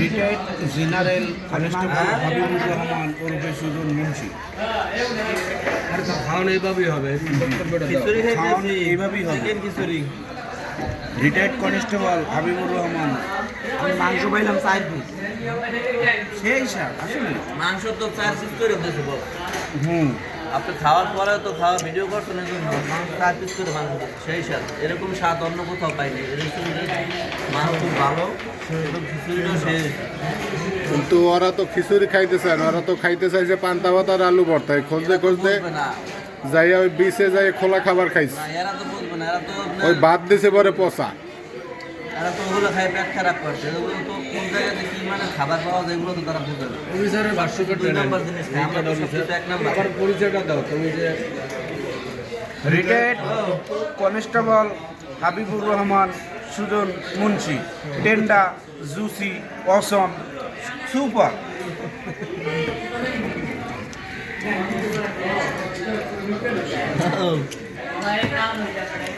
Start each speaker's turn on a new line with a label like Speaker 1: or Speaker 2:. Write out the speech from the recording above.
Speaker 1: Retired general constable Habibur Rahman ওরফে সুজন মুন্সি।
Speaker 2: আর তো খাওয়ানো এইভাবেই হবে
Speaker 1: খাওয়ানো এইভাবেই। Retired constable Habibur Rahman.
Speaker 3: আমি মাংস পাইলাম চার পিস।
Speaker 1: সেই স্যার আসলে।
Speaker 3: মাংস তো চার পিস করে
Speaker 1: হুম।
Speaker 3: আপনি খাওয়ার পরে তো খাওয়া ভিডিও করছেন এই জন্য মাংস চার পিস করে মাংস সেই স্বাদ এরকম স্বাদ অন্য কোথাও পাইনি রেস্টুরেন্টের খুব ভালো খিচুড়িটাও শেষ
Speaker 4: কিন্তু ওরা তো খিচুড়ি খাইতে চায় না ওরা তো খাইতে চাইছে পান্তা ভাত আর আলু ভর্তা। খুঁজতে খুঁজতে যাইয়া ওই বিচে যাই খোলা খাবার খাইছে।
Speaker 3: এরা তো বুঝবে না এরা তো আপনার-
Speaker 4: ওই ভাত দিছে পরে পচা।
Speaker 3: এরা তো ওগুলো খাই পেট খারাপ করছে। এগুলো তো কোন জায়গাতে কি মানে খাবার পাওয়া যায় এগুলো তো তারা বুঝে না।
Speaker 2: অফিসারের ভাষ্যকার
Speaker 3: দুই নাম্বার জিনিস খাই, আমরা তো সবকিছু এক নাম্বার।
Speaker 2: আবার পরিচয়টা দাও তুমি যে
Speaker 1: retired constable Habibur Rahman Sujon Munshi. Tender juicy awesome super